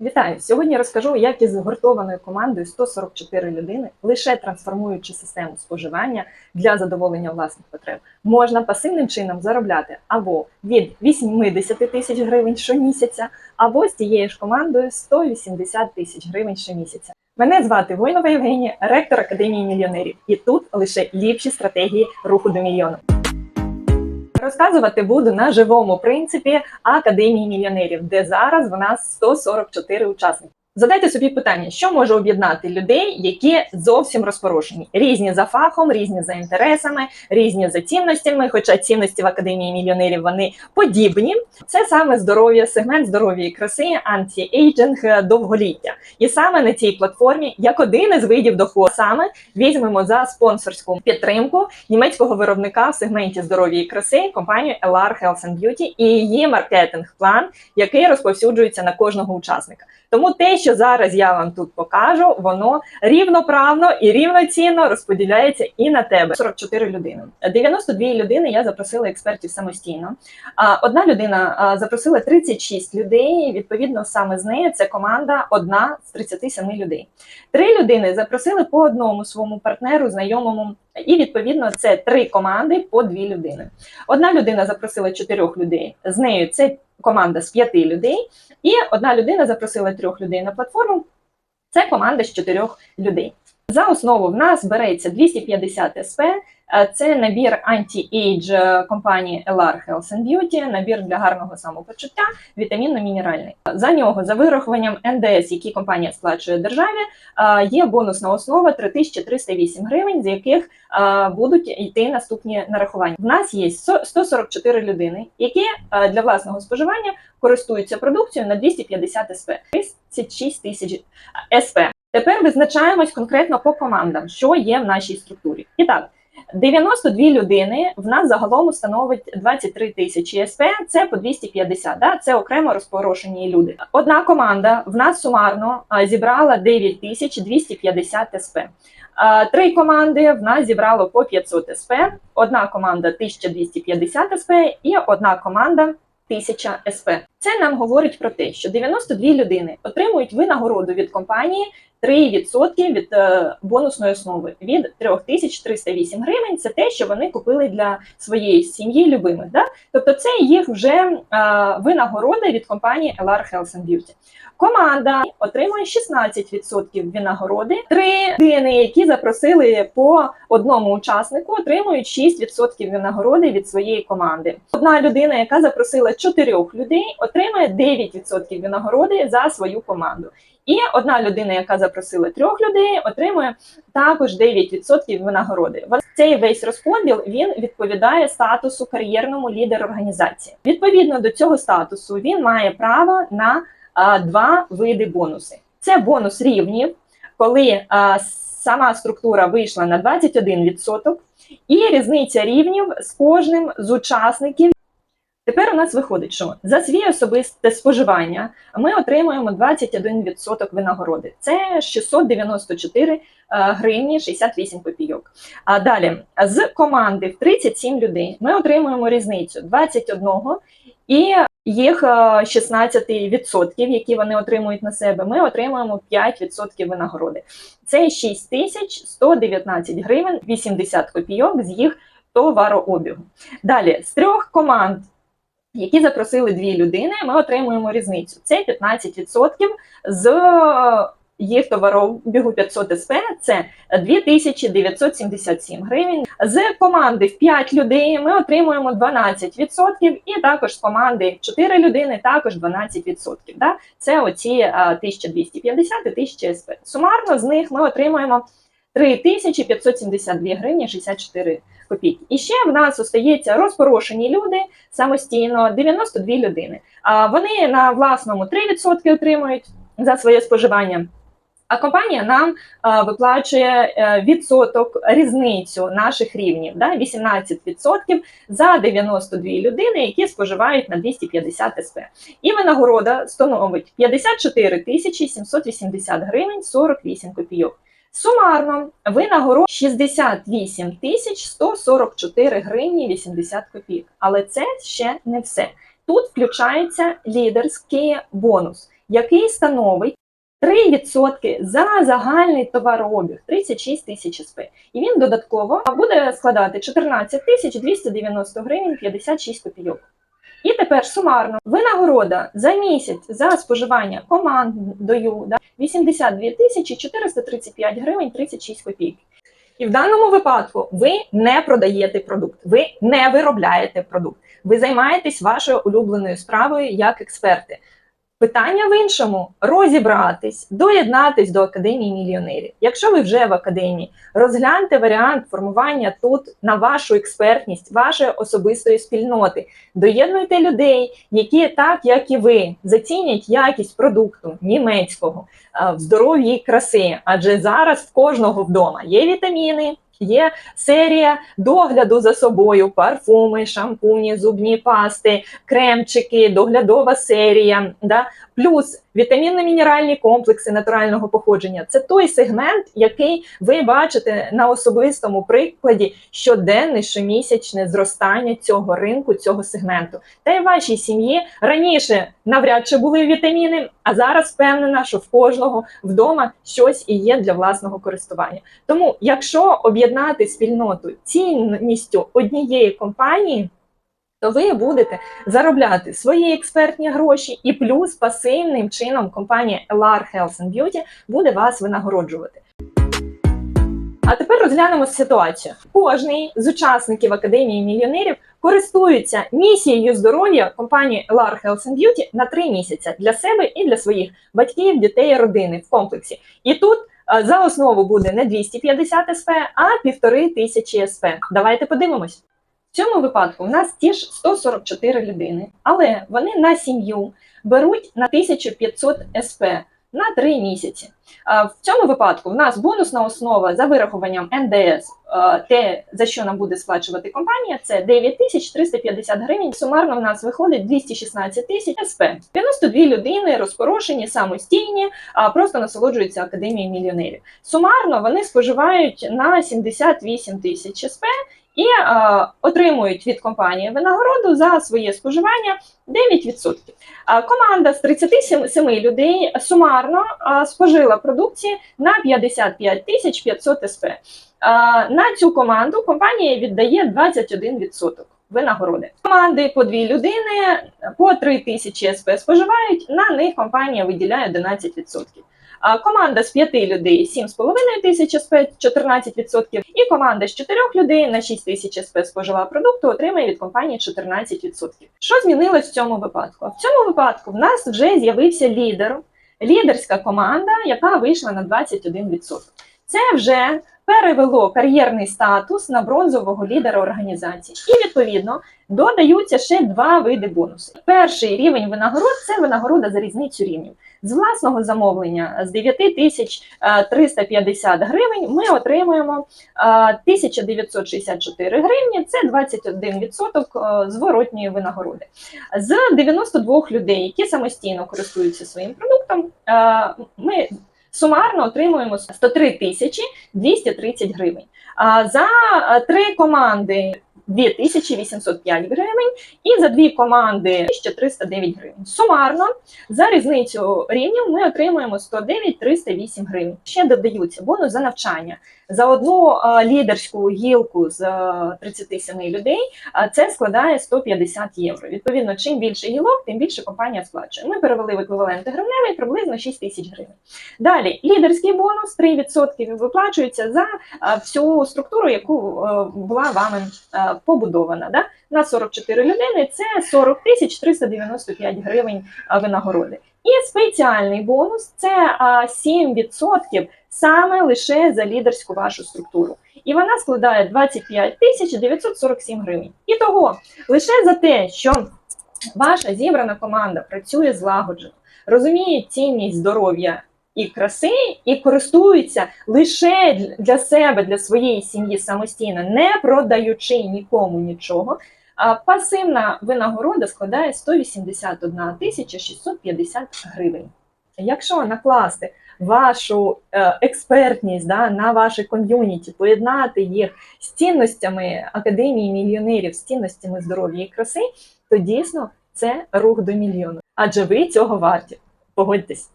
Вітаю! Сьогодні розкажу, як із згуртованою командою 144 людини, лише трансформуючи систему споживання для задоволення власних потреб, можна пасивним чином заробляти або від 80 тисяч гривень щомісяця, або з тією ж командою 180 тисяч гривень щомісяця. Мене звати Войнова Євгенія, ректор Академії мільйонерів, і тут лише ліпші стратегії руху до мільйону. Розказувати буду на живому принципі Академії мільйонерів, де зараз в нас 144 учасники. Задайте собі питання, що може об'єднати людей, які зовсім розпорошені, різні за фахом, різні за інтересами, різні за цінностями. Хоча цінності в академії мільйонерів вони подібні. Це саме здоров'я, сегмент здоров'я і краси, анті-ейджинг, довголіття. І саме на цій платформі, як один із видів доходу, саме візьмемо за спонсорську підтримку німецького виробника в сегменті здоров'я і краси компанію LR Health and Beauty і її маркетинг-план, який розповсюджується на кожного учасника. Тому те, що зараз я вам тут покажу, воно рівноправно і рівноцінно розподіляється і на тебе. 44 людини. 92 людини я запросила експертів самостійно. Одна людина запросила 36 людей. Відповідно, саме з нею це команда одна з 37 людей. Три людини запросили по одному своєму партнеру, знайомому. І відповідно це три команди по дві людини. Одна людина запросила чотирьох людей. З нею це команда з п'яти людей, і одна людина запросила трьох людей на платформу. Це команда з чотирьох людей. За основу в нас береться 250 СП. Е, Це набір анті-ейдж компанії LR Health and Beauty, набір для гарного самопочуття, вітамінно-мінеральний. За нього, за вирахуванням НДС, які компанія сплачує державі, е, є бонусна основа 3308 гривень, з яких е, будуть йти наступні нарахування. В нас є 100 144 людини, які е, для власного споживання користуються продукцією на 250 СП, 36 тисяч е, СП. Тепер визначаємось конкретно по командам, що є в нашій структурі. І так, 92 людини в нас загалом становить 23 тисячі СП, це по 250, да? це окремо розпорошені люди. Одна команда в нас сумарно зібрала 9250 СП. Три команди в нас зібрало по 500 СП, одна команда 1250 СП і одна команда 1000 СП. Це нам говорить про те, що 92 людини отримують винагороду від компанії 3% від е, бонусної основи від 3308 гривень. Це те, що вони купили для своєї сім'ї любимих. Да? Тобто, це їх вже е, винагорода від компанії LR Health and Beauty. Команда отримує 16% винагороди. Три людини, які запросили по одному учаснику, отримують 6% винагороди від своєї команди. Одна людина, яка запросила чотирьох людей, отримує 9% винагороди за свою команду. І одна людина, яка запросила трьох людей, отримує також 9% винагороди. Цей весь розподіл він відповідає статусу кар'єрному лідер організації. Відповідно до цього статусу, він має право на два види бонуси: це бонус рівнів, коли а, сама структура вийшла на 21%, і різниця рівнів з кожним з учасників. Тепер у нас виходить, що за свій особисте споживання ми отримуємо 21% винагороди. Це 694 е, гривні 68 копійок. А далі з команди в 37 людей ми отримуємо різницю 21 і їх е, 16%, які вони отримують на себе, ми отримуємо 5% винагороди. Це 6119 гривень 80 копійок з їх товарообігу. Далі з трьох команд які запросили дві людини, ми отримуємо різницю. Це 15% з їх товарообігу 500 СП, це 2977 гривень. З команди в 5 людей ми отримуємо 12%, і також з команди 4 людини також 12%. Да? Це оці 1250 і 1000 СП. Сумарно з них ми отримуємо 3572 гривні 64 копійки. І ще в нас остається розпорошені люди самостійно, 92 людини. А вони на власному 3% отримують за своє споживання. А компанія нам а, виплачує е, відсоток різницю наших рівнів, да, 18% за 92 людини, які споживають на 250 СП. І винагорода становить 54 тисячі 780 гривень 48 копійок. Сумарно винагород 68 тисяч 144 гривні 80 копійок. Але це ще не все. Тут включається лідерський бонус. який становить 3% за загальний товарообіг 36 тисяч СП. І він додатково буде складати 14 тисяч 290 гривень 56 копійок. І тепер сумарно винагорода за місяць за споживання командою да, 82 тисячі 435 гривень 36 копійок. І в даному випадку ви не продаєте продукт, ви не виробляєте продукт, ви займаєтесь вашою улюбленою справою як експерти. Питання в іншому розібратись, доєднатись до академії мільйонерів. Якщо ви вже в академії, розгляньте варіант формування тут на вашу експертність, вашої особистої спільноти. Доєднуйте людей, які так як і ви зацінять якість продукту німецького в здоров'ї і краси. Адже зараз в кожного вдома є вітаміни. Є серія догляду за собою, парфуми, шампуні, зубні пасти, кремчики, доглядова серія, да? плюс вітамінно-мінеральні комплекси натурального походження. Це той сегмент, який ви бачите на особистому прикладі щоденне щомісячне зростання цього ринку, цього сегменту. Та й в вашій сім'ї раніше навряд чи були вітаміни, а зараз впевнена, що в кожного вдома щось і є для власного користування. Тому, якщо об'єднати спільноту цінністю однієї компанії, то ви будете заробляти свої експертні гроші, і плюс пасивним чином компанія LR Health and Beauty буде вас винагороджувати. А тепер розглянемо ситуацію. Кожний з учасників Академії мільйонерів користується місією здоров'я компанії LR Health and Beauty на три місяці для себе і для своїх батьків, дітей родини в комплексі. І тут е, за основу буде не 250 СП, а півтори тисячі СП. Давайте подивимось. В цьому випадку у нас ті ж 144 людини, але вони на сім'ю беруть на 1500 СП на 3 місяці. В цьому випадку в нас бонусна основа за вирахуванням НДС, те, за що нам буде сплачувати компанія, це 9350 гривень. Сумарно в нас виходить 216 тисяч СП. 92 людини розпорошені, самостійні, а просто насолоджуються академією мільйонерів. Сумарно вони споживають на 78 тисяч СП і е, отримують від компанії винагороду за своє споживання 9%. А команда з 37 людей сумарно а, спожила продукції на 55 тисяч 500 СП. А, на цю команду компанія віддає 21% винагороди. Команди по дві людини по 3 тисячі СП споживають, на них компанія виділяє 11%. Команда з 5 людей 7,5 тисяч СП 14%, і команда з 4 людей на 6 тисяч СП спожила продукту отримає від компанії 14%. Що змінилось в цьому випадку? В цьому випадку в нас вже з'явився лідер, лідерська команда, яка вийшла на 21%. Це вже перевело кар'єрний статус на бронзового лідера організації. І відповідно додаються ще два види бонусу. Перший рівень винагород це винагорода за різницю рівнів. З власного замовлення з 9350 гривень ми отримуємо е, 1964 гривні, це 21% е, зворотньої винагороди. З 92 людей, які самостійно користуються своїм продуктом, е, ми сумарно отримуємо 103 тисячі 230 гривень. А за е, три команди 2805 гривень, і за дві команди 1309 гривень. Сумарно за різницю рівнів ми отримуємо 109 308 гривень. Ще додаються бонус за навчання. За одну е, лідерську гілку з е, 37 людей е, це складає 150 євро. Відповідно, чим більше гілок, тим більше компанія сплачує. Ми перевели в еквіваленти гривневий приблизно 6 тисяч гривень. Далі лідерський бонус 3% виплачується за е, всю структуру, яку е, була вами побудована. Да? На 44 людини це 40 тисяч 395 гривень винагороди. І спеціальний бонус це 7% саме лише за лідерську вашу структуру. І вона складає 25 тисяч 947 гривень. І того лише за те, що ваша зібрана команда працює злагоджено, розуміє цінність здоров'я і краси, і користується лише для себе, для своєї сім'ї самостійно, не продаючи нікому нічого. Пасивна винагорода складає 181 тисяча 650 гривень. Якщо накласти вашу е, експертність да, на ваше ком'юніті, поєднати їх з цінностями академії мільйонерів, з цінностями здоров'я і краси, то дійсно це рух до мільйону. Адже ви цього варті. Погодьтесь.